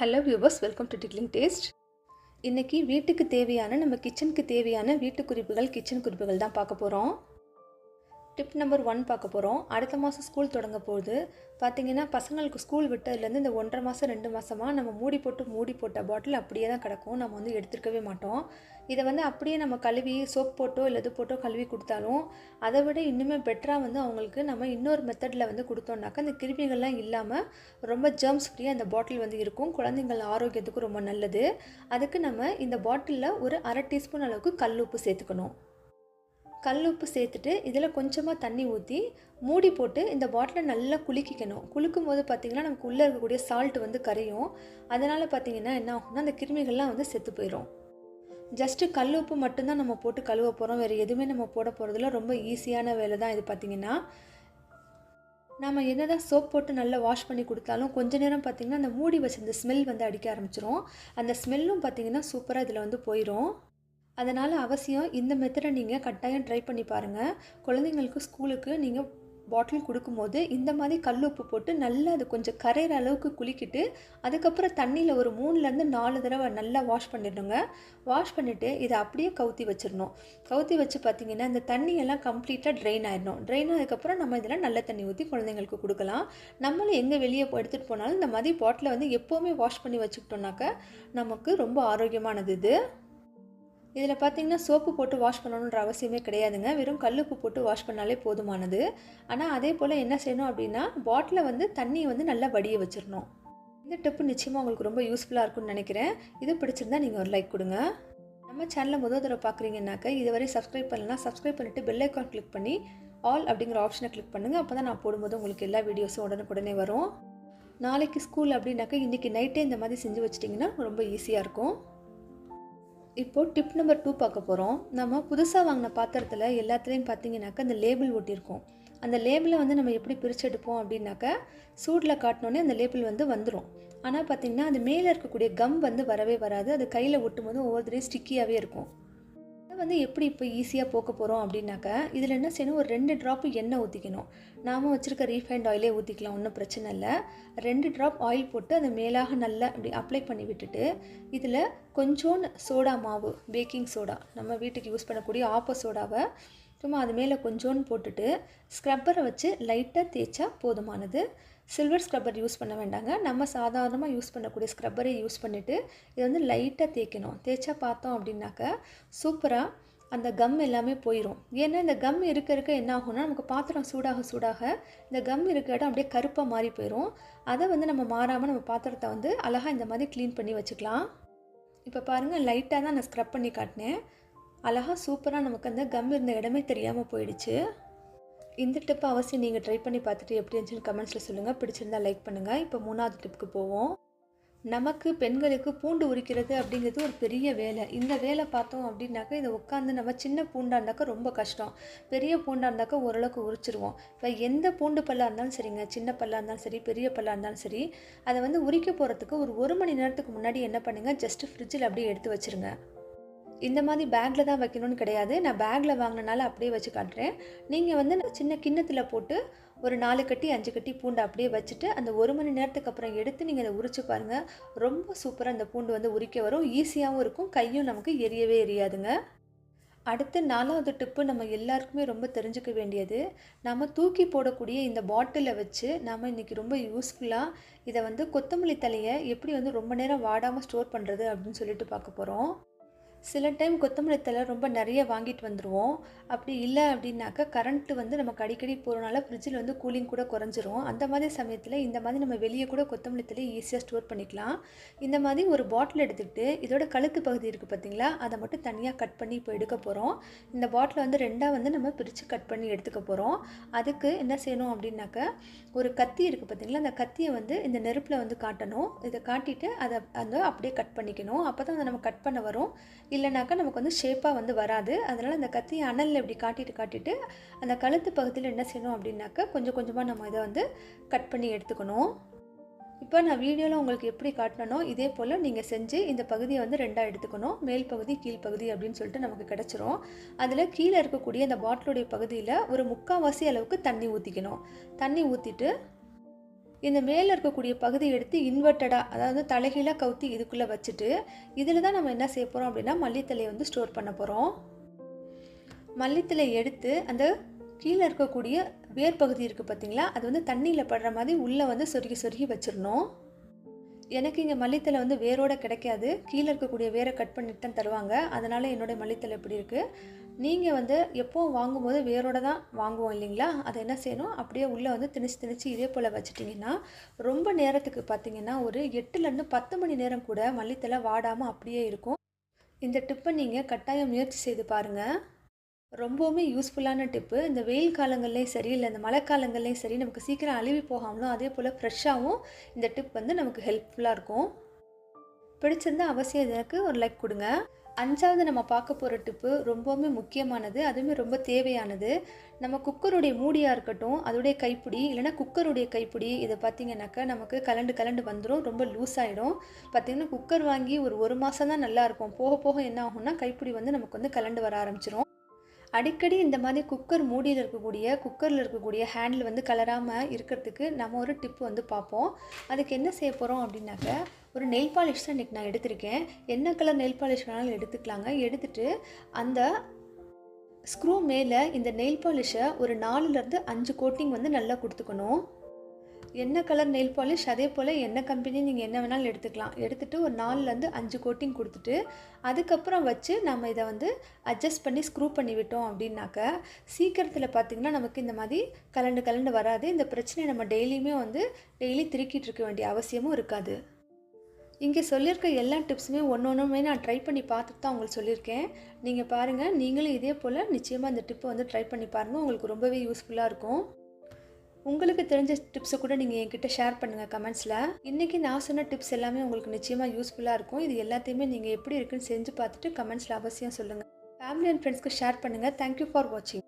Hello viewers welcome to tickling taste இன்றைக்கி வீட்டுக்கு தேவையான நம்ம கிச்சனுக்கு தேவையான வீட்டு குறிப்புகள் கிச்சன் குறிப்புகள் தான் பார்க்க போகிறோம் டிப் நம்பர் ஒன் பார்க்க போகிறோம் அடுத்த மாதம் ஸ்கூல் தொடங்க போகுது. பார்த்தீங்கன்னா பசங்களுக்கு ஸ்கூல் விட்டதுலேருந்து இந்த ஒன்றரை மாதம் ரெண்டு மாதமாக நம்ம மூடி போட்டு மூடி போட்ட பாட்டில் அப்படியே தான் கிடக்கும். நம்ம வந்து எடுத்துருக்கவே மாட்டோம். இதை வந்து அப்படியே நம்ம கழுவி சோப் போட்டோ இல்லை இது போட்டோ கழுவி கொடுத்தாலும் அதை விட இன்னுமே பெட்டராக வந்து அவங்களுக்கு நம்ம இன்னொரு மெத்தடில் வந்து கொடுத்தோம்னாக்கா அந்த கிருமிகள்லாம் இல்லாமல் ரொம்ப ஜெர்ம்ஸ் ஃப்ரீயாக அந்த பாட்டில் வந்து இருக்கும். குழந்தைங்கள் ஆரோக்கியத்துக்கு ரொம்ப நல்லது. அதுக்கு நம்ம இந்த பாட்டிலில் ஒரு அரை டீஸ்பூன் அளவுக்கு கல் உப்பு சேர்த்துக்கணும். கல் உப்பு சேர்த்துட்டு இதில் கொஞ்சமாக தண்ணி ஊற்றி மூடி போட்டு இந்த பாட்டிலை நல்லா குலுக்கிக்கணும் குலுக்கும் போது பார்த்திங்கன்னா நமக்கு உள்ளே இருக்கக்கூடிய சால்ட் வந்து கரையும். அதனால் பார்த்திங்கன்னா என்ன ஆகும்னா அந்த கிருமிகள்லாம் வந்து செத்து போயிடும். ஜஸ்ட்டு கல் உப்பு மட்டும்தான் நம்ம போட்டு கழுவ போகிறோம் வேறு எதுவுமே நம்ம போட போகிறதில்ல ரொம்ப ஈஸியான வேலை தான் இது பார்த்திங்கன்னா. நம்ம என்ன தான் சோப் போட்டு நல்லா வாஷ் பண்ணி கொடுத்தாலும் கொஞ்ச நேரம் பார்த்திங்கன்னா அந்த மூடி வச்சிருந்த ஸ்மெல் வந்து அடிக்க ஆரம்பிச்சிரும். அந்த ஸ்மெல்லும் பார்த்திங்கன்னா சூப்பராக இதில் வந்து போயிடும் அதனால் அவசியம் இந்த மெத்தடை நீங்கள் கட்டாயம் ட்ரை பண்ணி பாருங்கள் குழந்தைங்களுக்கு ஸ்கூலுக்கு நீங்கள் பாட்டில் கொடுக்கும்போது இந்த மாதிரி கல் உப்பு போட்டு நல்லா அது கொஞ்சம் கரையிற அளவுக்கு குளிக்கிட்டு அதுக்கப்புறம் தண்ணியில் ஒரு மூணுலேருந்து நாலு தடவை நல்லா வாஷ் பண்ணிடணுங்க வாஷ் பண்ணிவிட்டு இதை அப்படியே கவுத்தி வச்சிடணும். கவுத்தி வச்சு பார்த்திங்கன்னா இந்த தண்ணியெல்லாம் கம்ப்ளீட்டாக ட்ரெயின் ஆயிடணும். ட்ரெயின் ஆனதுக்கப்புறம் நம்ம இதில் நல்ல தண்ணி ஊற்றி குழந்தைங்களுக்கு கொடுக்கலாம். நம்மளும் எங்கே வெளியே எடுத்துகிட்டு போனாலும் இந்த மாதிரி பாட்டிலை வந்து எப்போவுமே வாஷ் பண்ணி வச்சுக்கிட்டோம்னாக்க நமக்கு ரொம்ப ஆரோக்கியமானது இது. இதில் பார்த்தீங்கன்னா சோப்பு போட்டு வாஷ் பண்ணணுன்ற அவசியமே கிடையாதுங்க. வெறும் கல்லுப்பு போட்டு வாஷ் பண்ணாலே போதுமானது. ஆனால் அதே போல் என்ன செய்யணும் அப்படின்னா பாட்டிலை வந்து தண்ணியை வந்து நல்லா வடிய வச்சிடணும். இந்த டிப்பு நிச்சயமாக உங்களுக்கு ரொம்ப யூஸ்ஃபுல்லாக இருக்கும்னு நினைக்கிறேன். இது பிடிச்சிருந்தா நீங்கள் ஒரு லைக் கொடுங்க. நம்ம சேனலை முதல் தடவை பார்க்குறீங்கன்னாக்க இதுவரை சப்ஸ்கிரைப் பண்ணலாம் சப்ஸ்கிரைப் பண்ணிவிட்டு பெல் ஐக்கான் கிளிக் பண்ணி ஆல் அப்படிங்கிற ஆப்ஷனை கிளிக் பண்ணுங்கள் அப்போ தான் நான் போடும்போது உங்களுக்கு எல்லா வீடியோஸும் உடனுக்குடனே வரும். நாளைக்கு ஸ்கூல் அப்படின்னாக்கா இன்றைக்கி நைட்டே இந்த மாதிரி செஞ்சு வச்சிட்டிங்கன்னா ரொம்ப ஈஸியாக இருக்கும். இப்போது டிப் நம்பர் டூ பார்க்க போகிறோம் நம்ம புதுசாக வாங்கின பாத்திரத்தில் எல்லாத்துலேயும் பார்த்தீங்கன்னாக்கா அந்த லேபிள் ஒட்டியிருக்கோம். அந்த லேபிளை வந்து நம்ம எப்படி பிரிச்செடுப்போம் எடுப்போம் அப்படின்னாக்கா சூடில் காட்டினோன்னே அந்த லேபிள் வந்து வந்துடும் ஆனால் பார்த்திங்கன்னா அது மேலே இருக்கக்கூடிய கம் வந்து வரவே வராது. அது கையில் ஒட்டும் போது ஒவ்வொருத்தரையும் ஸ்டிக்கியாகவே இருக்கும். வந்து எப்படி இப்போ ஈஸியாக போக்க போகிறோம் அப்படின்னாக்கா இதில் என்ன செய்யணும்? ஒரு ரெண்டு ட்ராப்பு எண்ணெய் ஊற்றிக்கணும் நாம் வச்சுருக்க ரீஃபைண்ட் ஆயிலே ஊற்றிக்கலாம் ஒன்றும் பிரச்சனை இல்லை. ரெண்டு ட்ராப் ஆயில் போட்டு அதை மேலாக நல்லா அப்படி அப்ளை பண்ணி விட்டுட்டு இதில் கொஞ்சோண்டு சோடா மாவு பேக்கிங் சோடா நம்ம வீட்டுக்கு யூஸ் பண்ணக்கூடிய ஆப்ப சோடாவை சும்மா அது மேலே கொஞ்சோன்னு போட்டுட்டு ஸ்க்ரப்பரை வச்சு லைட்டாக தேய்ச்சா போதுமானது. சில்வர் ஸ்க்ரப்பர் யூஸ் பண்ண வேண்டாங்க. நம்ம சாதாரணமாக யூஸ் பண்ணக்கூடிய ஸ்க்ரப்பரை யூஸ் பண்ணிவிட்டு இதை வந்து லைட்டாக தேய்க்கணும். தேய்ச்சா பார்த்தோம் அப்படின்னாக்க சூப்பராக அந்த கம் எல்லாமே போயிடும் ஏன்னா இந்த கம் இருக்க இருக்க என்ன ஆகும்னா நமக்கு பாத்திரம் சூடாக சூடாக இந்த கம் இருக்க இடம் அப்படியே கருப்பாக மாறி போயிடும் அதை வந்து நம்ம மாறாமல் நம்ம பாத்திரத்தை வந்து அழகாக இந்த மாதிரி க்ளீன் பண்ணி வச்சுக்கலாம். இப்போ பாருங்கள் லைட்டாக தான் நான் ஸ்க்ரப் பண்ணி காட்டினேன். அழகாக சூப்பராக நமக்கு அந்த கம் இருந்த இடமே தெரியாமல் போயிடுச்சு. இந்த டிப்பை அவசியம் நீங்கள் ட்ரை பண்ணி பார்த்துட்டு எப்படி இருந்துச்சுன்னு கமெண்ட்ஸில் சொல்லுங்கள் பிடிச்சிருந்தா லைக் பண்ணுங்கள் இப்போ மூணாவது டிப்புக்கு போவோம். நமக்கு பெண்களுக்கு பூண்டு உரிக்கிறது அப்படிங்கிறது ஒரு பெரிய வேலை. இந்த வேலை பார்த்தோம் அப்படின்னாக்கா இதை உட்காந்து நம்ம சின்ன பூண்டாக இருந்தாக்கா ரொம்ப கஷ்டம். பெரிய பூண்டாக இருந்தாக்கா ஓரளவுக்கு உரிச்சிருவோம். இப்போ எந்த பூண்டு பல்லாக இருந்தாலும் சரிங்க. சின்ன பல்லாக இருந்தாலும் சரி பெரிய பல்லாக இருந்தாலும் சரி அதை வந்து உரிக்க போகிறதுக்கு ஒரு ஒரு மணி நேரத்துக்கு முன்னாடி என்ன பண்ணுங்கள் ஜஸ்ட்டு ஃப்ரிட்ஜில் அப்படியே எடுத்து வச்சுருங்க. இந்த மாதிரி பேக்கில் தான் வைக்கணும்னு கிடையாது. நான் பேக்கில் வாங்கினனால அப்படியே வச்சு காட்டுறேன். நீங்கள் வந்து சின்ன கிண்ணத்தில் போட்டு ஒரு நாலு கட்டி அஞ்சு கட்டி பூண்டை அப்படியே வச்சுட்டு அந்த ஒரு மணி நேரத்துக்கு அப்புறம் எடுத்து நீங்கள் அதை உரிச்சு பாருங்கள் ரொம்ப சூப்பராக அந்த பூண்டு வந்து உரிக்க வரும். ஈஸியாகவும் இருக்கும். கையும் நமக்கு எரியவே எரியாதுங்க. அடுத்து நாலாவது டிப்பு நம்ம எல்லாருக்குமே ரொம்ப தெரிஞ்சுக்க வேண்டியது. நம்ம தூக்கி போடக்கூடிய இந்த பாட்டிலை வச்சு நம்ம இன்றைக்கி ரொம்ப யூஸ்ஃபுல்லாக இதை வந்து கொத்தமல்லி தலையை எப்படி வந்து ரொம்ப நேரம் வாடாமல் ஸ்டோர் பண்ணுறது அப்படின்னு சொல்லிட்டு பார்க்க போகிறோம் சில டைம் கொத்தமல்லி தலை ரொம்ப நிறைய வாங்கிட்டு வந்துடுவோம் அப்படி இல்லை அப்படின்னாக்கா கரண்ட்டு வந்து நமக்கு அடிக்கடி போகிறனால ஃப்ரிட்ஜில் வந்து கூலிங் கூட குறைஞ்சிரும். அந்த மாதிரி சமயத்தில் இந்த மாதிரி நம்ம வெளியே கூட கொத்தமல்லி தலை ஈஸியாக ஸ்டோர் பண்ணிக்கலாம். இந்த மாதிரி ஒரு பாட்டில் எடுத்துக்கிட்டு இதோட கழுத்து பகுதி இருக்குது பார்த்தீங்களா? அதை மட்டும் தனியாக கட் பண்ணி இப்போ எடுக்க போகிறோம் இந்த பாட்டிலை வந்து ரெண்டாக வந்து நம்ம பிரித்து கட் பண்ணி எடுத்துக்க போகிறோம் அதுக்கு என்ன செய்யணும் அப்படின்னாக்கா ஒரு கத்தி இருக்குது பார்த்தீங்களா? அந்த கத்தியை வந்து இந்த நெருப்பில் வந்து காட்டணும். இதை காட்டிட்டு அதை அந்த அப்படியே கட் பண்ணிக்கணும். அப்போ தான் அதை நம்ம கட் பண்ண வரும். இல்லைனாக்கா நமக்கு வந்து ஷேப்பாக வந்து வராது. அதனால் அந்த கத்தியை அனலில் இப்படி காட்டிட்டு காட்டிட்டு அந்த கழுத்து பகுதியில் என்ன செய்யணும் அப்படின்னாக்கா கொஞ்சம் கொஞ்சமாக நம்ம இதை வந்து கட் பண்ணி எடுத்துக்கணும். இப்போ நான் வீடியோவில் உங்களுக்கு எப்படி காட்டினனோ இதே போல் நீங்கள் செஞ்சு இந்த பகுதியை வந்து ரெண்டாக எடுத்துக்கணும். மேல் பகுதி கீழ் பகுதி அப்படின்னு சொல்லிட்டு நமக்கு கிடச்சிரும். அதில் கீழே இருக்கக்கூடிய அந்த பாட்டிலுடைய பகுதியில் ஒரு முக்கால்வாசி அளவுக்கு தண்ணி ஊற்றிக்கணும் தண்ணி ஊற்றிட்டு இந்த மேலே இருக்கக்கூடிய பகுதி எடுத்து இன்வெர்ட்டடாக அதாவது தலைகீழாக கவுத்தி இதுக்குள்ளே வச்சுட்டு இதில் தான் நம்ம என்ன செய்ய போகிறோம் அப்படின்னா மல்லித்தலையை வந்து ஸ்டோர் பண்ண போகிறோம் மல்லித்தலை எடுத்து அந்த கீழே இருக்கக்கூடிய வேர் பகுதி இருக்குது பார்த்தீங்களா அது வந்து தண்ணியில் படுற மாதிரி உள்ளே வந்து சொருகி சொருகி வச்சிடணும். எனக்கு இங்கே மல்லித்தலை வந்து வேரோட கிடைக்காது. கீழே இருக்கக்கூடிய வேரை கட் பண்ணிட்டு தான் தருவாங்க. அதனால் என்னுடைய மல்லித்தலை இப்படி இருக்குது நீங்கள் வந்து எப்போவும் வாங்கும்போது வேரோட தான் வாங்குவோம் இல்லைங்களா? அதை என்ன செய்யணும்? அப்படியே உள்ளே வந்து திணிச்சு திணிச்சு இதே போல் வச்சுட்டிங்கன்னா ரொம்ப நேரத்துக்கு பார்த்தீங்கன்னா ஒரு எட்டுலேருந்து பத்து மணி நேரம் கூட மல்லித்தலை வாடாமல் அப்படியே இருக்கும். இந்த டிப்பை நீங்கள் கட்டாயம் முயற்சி செய்து பாருங்கள் ரொம்பவுமே யூஸ்ஃபுல்லான டிப்பு. இந்த வெயில் காலங்கள்லேயும் சரி இல்லை இந்த மழை காலங்கள்லேயும் சரி நமக்கு சீக்கிரம் அழுவி போகாமலும் அதே போல் ஃப்ரெஷ்ஷாகவும் இந்த டிப் வந்து நமக்கு ஹெல்ப்ஃபுல்லாக இருக்கும். பிடிச்சிருந்தா அவசியம் இதற்கு ஒரு லைக் கொடுங்க. அஞ்சாவது நம்ம பார்க்க போகிற டிப்பு ரொம்பவுமே முக்கியமானது அதுவுமே ரொம்ப தேவையானது. நம்ம குக்கருடைய மூடியாக இருக்கட்டும் அதோடைய கைப்பிடி இல்லைனா குக்கருடைய கைப்பிடி இதை பார்த்தீங்கன்னாக்கா நமக்கு கலண்டு கலண்டு வந்துடும் ரொம்ப லூஸ் ஆகிடும் பார்த்திங்கன்னா குக்கர் வாங்கி ஒரு ஒரு மாதம் தான் நல்லாயிருக்கும் போக போக என்ன ஆகும்னா கைப்பிடி வந்து நமக்கு வந்து கலண்டு வர ஆரம்பிச்சிடும் அடிக்கடி இந்த மாதிரி குக்கர் மூடியில் இருக்கக்கூடிய குக்கரில் இருக்கக்கூடிய ஹேண்டில் வந்து கலராமல் இருக்கிறதுக்கு நம்ம ஒரு டிப் வந்து பார்ப்போம். அதுக்கு என்ன செய்ய போகிறோம் அப்படின்னாக்க ஒரு நெயில் பாலிஷ் தான் இன்றைக்கி நான் எடுத்திருக்கேன். என்ன கலர் நெயில் பாலிஷ் வேணாலும் எடுத்துக்கலாங்க. எடுத்துட்டு அந்த ஸ்க்ரூ மேலே இந்த நெயில் பாலிஷை ஒரு நாலுலேருந்து அஞ்சு கோட்டிங் வந்து நல்லா கொடுத்துக்கணும். என்ன கலர் நெயில் பாலிஷ் அதே போல் என்ன கம்பெனி நீங்கள் என்ன வேணாலும் எடுத்துக்கலாம். எடுத்துகிட்டு ஒரு நாலுலேருந்து அஞ்சு கோட்டிங் கொடுத்துட்டு அதுக்கப்புறம் வச்சு நம்ம இதை வந்து அட்ஜஸ்ட் பண்ணி ஸ்க்ரூ பண்ணி விட்டோம் அப்படின்னாக்க சீக்கிரத்தில் பார்த்திங்கன்னா நமக்கு இந்த மாதிரி கலண்டு கலண்டு வராது. இந்த பிரச்சனையை நம்ம டெய்லியுமே வந்து டெய்லி திருக்கிட்டு இருக்க வேண்டிய அவசியமும் இருக்காது. இங்கே சொல்லியிருக்க எல்லா டிப்ஸுமே ஒன்று ஒன்றுமே நான் ட்ரை பண்ணி பார்த்துட்டு தான் உங்களுக்கு சொல்லியிருக்கேன். நீங்கள் பாருங்கள் நீங்களும் இதே போல் நிச்சயமாக இந்த டிப்பை வந்து ட்ரை பண்ணி பாருங்கள் உங்களுக்கு ரொம்பவே யூஸ்ஃபுல்லாக இருக்கும். உங்களுக்கு தெரிஞ்ச டிப்ஸை கூட நீங்கள் என்கிட்ட ஷேர் பண்ணுங்கள் கமெண்ட்ஸில். இன்றைக்கி நான் சொன்ன டிப்ஸ் எல்லாமே உங்களுக்கு நிச்சயமாக யூஸ்ஃபுல்லாக இருக்கும். இது எல்லாத்தையுமே நீங்கள் எப்படி இருக்குன்னு செஞ்சு பார்த்துட்டு கமெண்ட்ஸில் அவசியம் சொல்லுங்கள் ஃபேமிலி அண்ட் ஃப்ரெண்ட்ஸ்க்கு ஷேர் பண்ணுங்கள் தேங்க்யூ ஃபார் வாட்சிங்